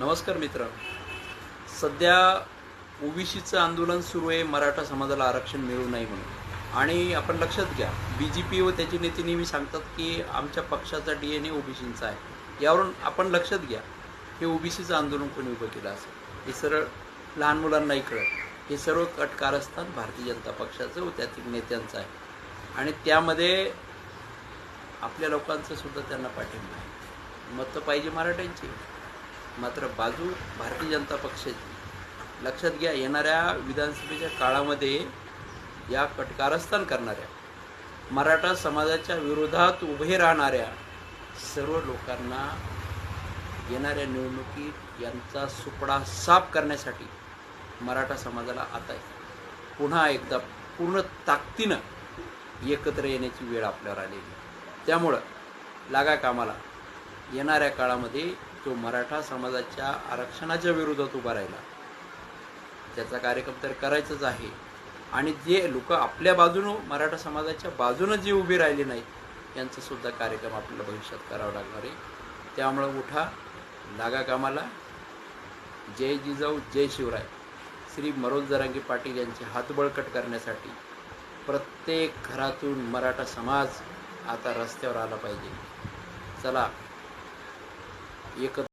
नमस्कार मित्र. सध्या ओबीसीचं आंदोलन सुरू आहे मराठा समाजाला आरक्षण मिळू नये म्हणून. आणि आपण लक्षात घ्या बी जे पी व त्याचे नेते नेहमी सांगतात की आमच्या पक्षाचा डी एन ए ओबीसींचा आहे. यावरून आपण लक्षात घ्या हे ओबीसीचं आंदोलन कोणी उभं केलं असेल? हे सरळ लहान मुलांनाही कळत हे सर्व कट कारस्थान भारतीय जनता पक्षाचं व त्यातील नेत्यांचं आहे. आणि त्यामध्ये आपल्या लोकांचं सुद्धा त्यांना पाठिंबा आहे. मतं पाहिजे मराठ्यांची. मात्र बाजू भारतीय जनता पक्षाची. लक्षात घ्या येणाऱ्या विधानसभेच्या काळामध्ये या कटकारस्थान करणाऱ्या मराठा समाजाच्या विरोधात उभे राहणाऱ्या सर्व लोकांना येणाऱ्या निवडणुकीत यांचा सुपडा साफ करण्यासाठी मराठा समाजाला आता पुन्हा एकदा पूर्ण ताकदीनं एकत्र येण्याची वेळ आपल्यावर आलेली त्यामुळं लागा कामाला. येणाऱ्या काळामध्ये तो मराठा समाजाच्या आरक्षणाच्या विरोधात उभा राहिला. त्याचा कार्यक्रम तर करायचाच आहे. आणि जे लोक आपल्या बाजूनं मराठा समाजाच्या बाजूनं जे उभे राहिले नाहीत यांचा सुद्धा कार्यक्रम आपल्याला भविष्यात करावा लागणार आहे. त्यामुळं उठा लागा कामाला. जय जिजाऊ जय शिवराय. श्री मनोज जरांगी पाटील यांचे हात बळकट करण्यासाठी प्रत्येक घरातून मराठा समाज आता रस्त्यावर आला पाहिजे. चला एकत्र